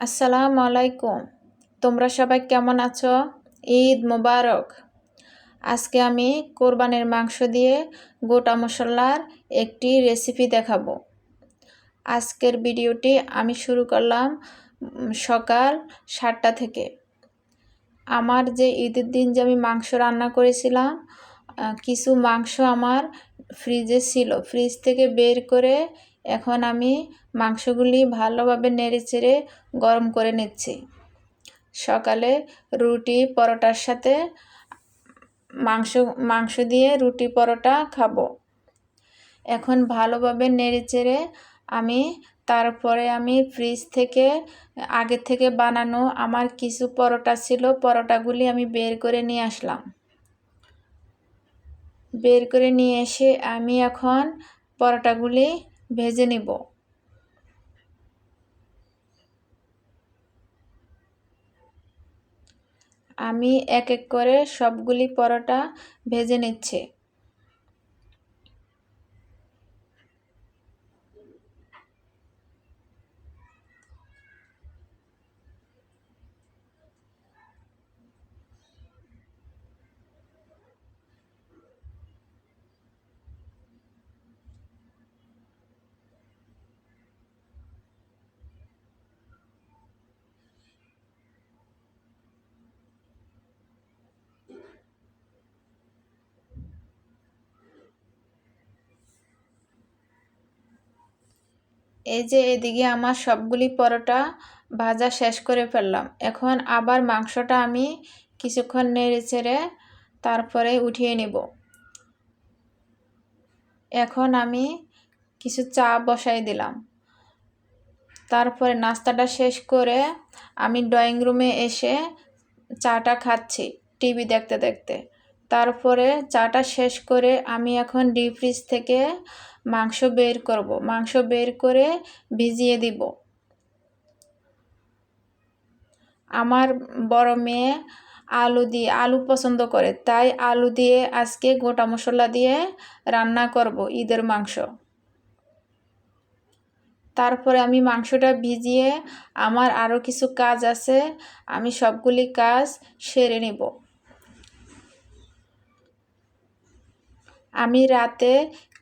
আসসালামু আলাইকুম। তোমরা সবাই কেমন আছো? ঈদ মোবারক। আজকে আমি কোরবানের মাংস দিয়ে গোটা মশলার একটি রেসিপি দেখাবো। আজকের ভিডিওটি আমি শুরু করলাম সকাল সাতটা থেকে। আমার যে ঈদের দিন যে আমি মাংস রান্না করেছিলাম কিছু মাংস আমার ফ্রিজে ছিল। ফ্রিজ থেকে বের করে এখন আমি মাংসগুলি ভালোভাবে নেড়ে চেড়ে গরম করে নিচ্ছি। সকালে রুটি পরোটার সাথে মাংস মাংস দিয়ে রুটি পরোটা খাব। এখন ভালোভাবে নেড়ে চেড়ে আমি তারপরে আমি ফ্রিজ থেকে, আগে থেকে বানানো আমার কিছু পরোটা ছিল, পরোটাগুলি আমি বের করে নিয়ে আসলাম। বের করে নিয়ে এসে আমি এখন পরোটাগুলি ভেজে নেব। আমি এক এক করে সবগুলি পরোটা ভেজে নিচ্ছি। এই যে এদিকে আমার সবগুলি পরোটা ভাজা শেষ করে ফেললাম। এখন আবার মাংসটা আমি কিছুক্ষণ নেড়ে চেড়ে তারপরে উঠিয়ে নেব। এখন আমি কিছু চা বসাই দিলাম। তারপরে নাস্তাটা শেষ করে আমি ড্রয়িং রুমে এসে চাটা খাচ্ছি টিভি দেখতে দেখতে। তারপরে চাটা শেষ করে আমি এখন ডিপ ফ্রিজ থেকে মাংস বের করব। মাংস বের করে ভিজিয়ে দিব। আমার বড় মেয়ে আলু দিয়ে, আলু পছন্দ করে, তাই আলু দিয়ে আজকে গোটা মশলা দিয়ে রান্না করব ঈদের মাংস। তারপরে আমি মাংসটা ভিজিয়ে আমার আরও কিছু কাজ আছে, আমি সবগুলি কাজ সেরে নিব। আমি রাতে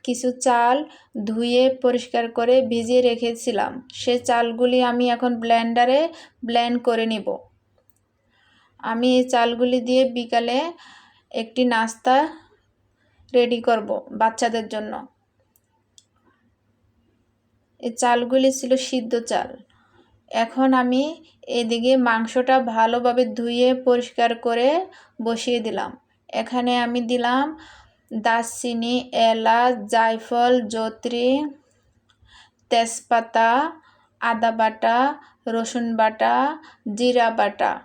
কিছু চাল ধুয়ে পরিষ্কার করে ভিজিয়ে রেখেছিলাম। সে চালগুলি আমি এখন ব্লেন্ডারে ব্লেন্ড করে নিব। আমি এই চালগুলি দিয়ে বিকালে একটি নাস্তা রেডি করব বাচ্চাদের জন্য। এই চালগুলি ছিল সিদ্ধ চাল। এখন আমি এদিকে মাংসটা ভালোভাবে ধুয়ে পরিষ্কার করে বসিয়ে দিলাম। এখানে আমি দিলাম দারচিনি এলাচ জায়ফল জত্রি তেজপাতা, আদা বাটা, রসুন বাটা, জিরা বাটা।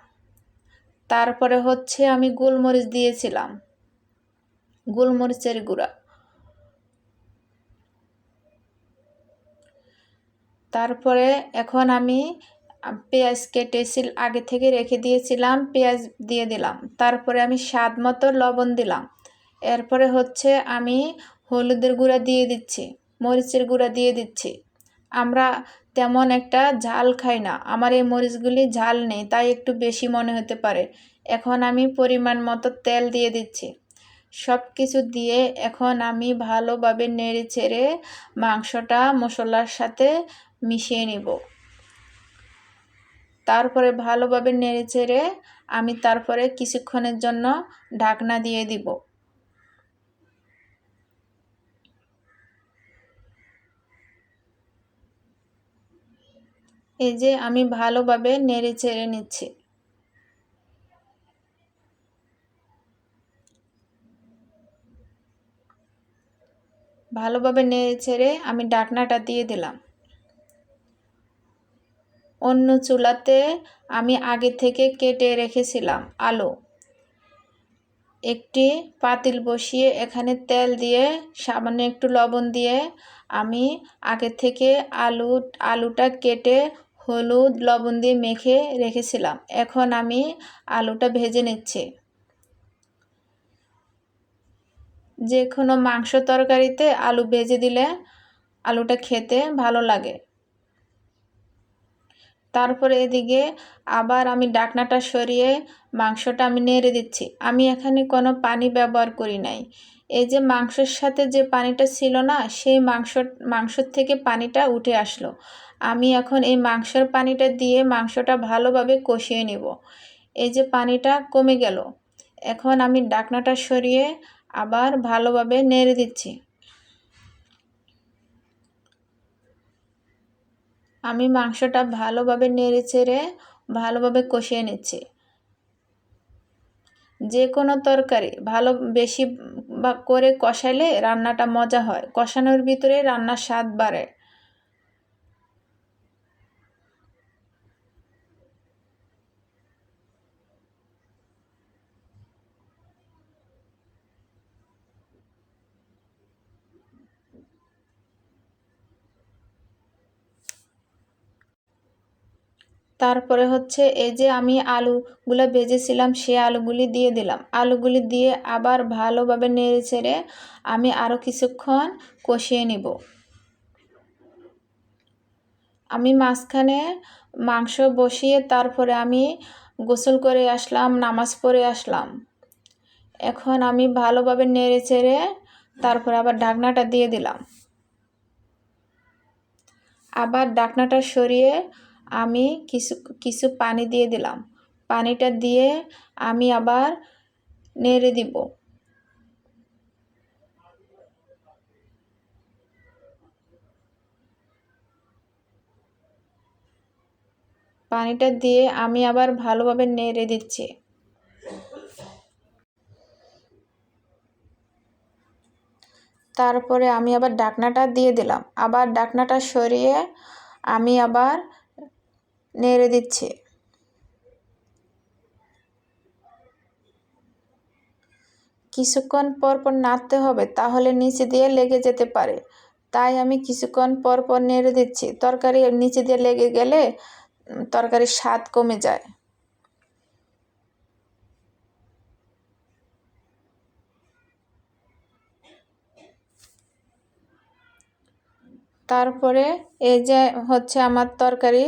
তারপরে হচ্ছে আমি গোলমরিচ দিয়েছিলাম। গোলমরিচের গুঁড়া। তারপরে এখন আমি পেঁয়াজ কেটেছিল আগে থেকে রেখে দিয়েছিলাম, পেঁয়াজ দিয়ে দিলাম। তারপরে আমি স্বাদ মতো লবণ দিলাম। এরপরে হচ্ছে আমি হলুদের গুঁড়া দিয়ে দিচ্ছি, মরিচের গুঁড়া দিয়ে দিচ্ছি। আমরা তেমন একটা ঝাল খাই না, আমার এই মরিচগুলি ঝাল নেই, তাই একটু বেশি মনে হতে পারে। এখন আমি পরিমাণ মতো তেল দিয়ে দিচ্ছি। সব কিছু দিয়ে এখন আমি ভালোভাবে নেড়ে ছেড়ে মাংসটা মশলার সাথে মিশিয়ে নিব। তারপরে ভালোভাবে নেড়ে চেড়ে আমি তারপরে কিছুক্ষণের জন্য ঢাকনা দিয়ে দিব। এই যে আমি ভালোভাবে নেড়ে চেড়ে নিচ্ছি। ভালোভাবে নেড়ে ছেড়ে আমি ডাকনাটা দিয়ে দিলাম। অন্য চুলাতে আমি আগে থেকে কেটে রেখেছিলাম আলু। একটি পাতিল বসিয়ে এখানে তেল দিয়ে, সামান্য একটু লবণ দিয়ে আমি আগে থেকে আলু, আলুটা কেটে হলুদ লবণ দিয়ে মেখে রেখেছিলাম। এখন আমি আলুটা ভেজে নিচ্ছি। যে কোনো মাংস তরকারিতে আলু ভেজে দিলে আলুটা খেতে ভালো লাগে। তারপরে এদিকে আবার আমি ডাকনাটা সরিয়ে মাংসটা আমি নেড়ে দিচ্ছি। আমি এখানে কোনো পানি ব্যবহার করি নাই। এই যে মাংসের সাথে যে পানিটা ছিল না, সেই মাংস, মাংসর থেকে পানিটা উঠে আসলো। আমি এখন এই মাংসের পানিটা দিয়ে মাংসটা ভালোভাবে কষিয়ে নিব। এই যে পানিটা কমে গেল। এখন আমি ডাকনাটা সরিয়ে আবার ভালোভাবে নেড়ে দিচ্ছি। আমি মাংসটা ভালোভাবে নেড়ে চেড়ে ভালোভাবে কষিয়ে নিচ্ছি। যে কোনো তরকারি ভালো বেশি বা করে কষালে রান্নাটা মজা হয়। কষানোর ভিতরে রান্নার স্বাদ বাড়ে। তারপরে হচ্ছে এই যে আমি আলুগুলো ভেজেছিলাম, সে আলুগুলি দিয়ে দিলাম। আলুগুলি দিয়ে আবার ভালোভাবে নেড়ে ছেড়ে আমি আরও কিছুক্ষণ কষিয়ে নিব। আমি মাঝখানে মাংস বসিয়ে তারপরে আমি গোসল করে আসলাম, নামাজ পড়ে আসলাম। এখন আমি ভালোভাবে নেড়ে চেড়ে তারপরে আবার ঢাকনাটা দিয়ে দিলাম। আবার ডাকনাটা সরিয়ে আমি কিছু কিছু পানি দিয়ে দিলাম। পানিটা দিয়ে আমি আবার নেড়ে দিব। পানিটা দিয়ে আমি আবার ভালোভাবে নেড়ে দিচ্ছি। তারপরে আমি আবার ডাকনাটা দিয়ে দিলাম। আবার ডাকনাটা সরিয়ে আমি আবার নেড়ে দিচ্ছে। কিছুক্ষণ পর পর নাড়তে হবে, তাহলে নিচে দিয়ে লেগে যেতে পারে। তাই আমি কিছুক্ষণ পর পর নেড়ে দিচ্ছি। তরকারি নিচে দিয়ে লেগে গেলে তরকারির স্বাদ কমে যায়। তারপরে এই যে হচ্ছে আমার তরকারি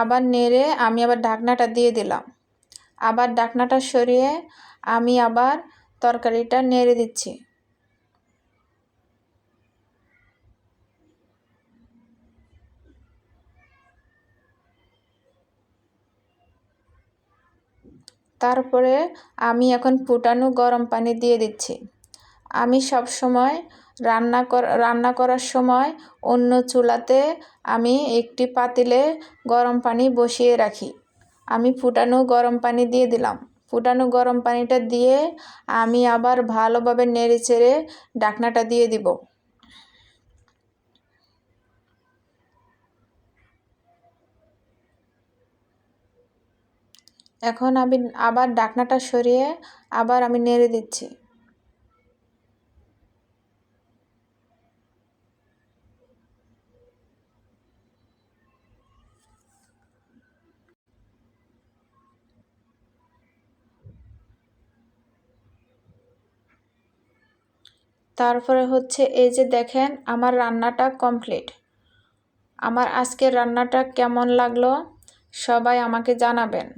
আবার নেড়ে আমি আবার ঢাকনাটা দিয়ে দিলাম। আবার ঢাকনাটা সরিয়ে আমি আবার তরকারিটা নেড়ে দিচ্ছি। তারপরে আমি এখন ফুটানো গরম পানি দিয়ে দিচ্ছি। আমি সব সময় রান্না কর, রান্না করার সময় অন্য চুলাতে আমি একটি পাতিলে গরম পানি বসিয়ে রাখি। আমি ফুটানো গরম পানি দিয়ে দিলাম। ফুটানো গরম পানিটা দিয়ে আমি আবার ভালোভাবে নেড়ে চেড়ে ডাকনাটা দিয়ে দিব। এখন আমি আবার ডাকনাটা সরিয়ে আবার আমি নেড়ে দিচ্ছি। তারপরে হচ্ছে এই যে দেখেন আমার রান্নাটা কমপ্লিট। আমার আজকের রান্নাটা কেমন লাগল সবাই আমাকে জানাবেন।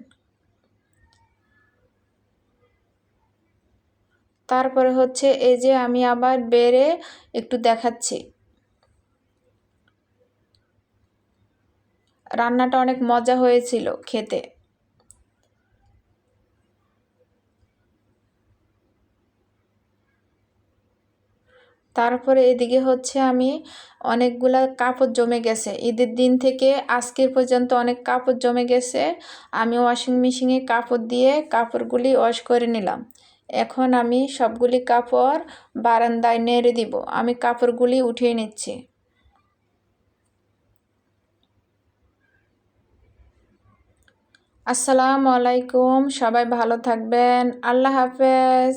তারপরে হচ্ছে এই যে আমি আবার বেড়ে একটু দেখাচ্ছি। রান্নাটা অনেক মজা হয়েছিল খেতে। তারপরে এদিকে হচ্ছে আমি অনেকগুলা কাপড় জমে গেছে। ঈদের দিন থেকে আজকের পর্যন্ত অনেক কাপড় জমে গেছে। আমি ওয়াশিং মেশিনে কাপড় দিয়ে কাপড়গুলি ওয়াশ করে নিলাম। এখন আমি সবগুলি কাপড় বারান্দায় নেড়ে দিব। আমি কাপড়গুলি উঠিয়ে নিচ্ছি। আসসালামু আলাইকুম, সবাই ভালো থাকবেন। আল্লাহ হাফেজ।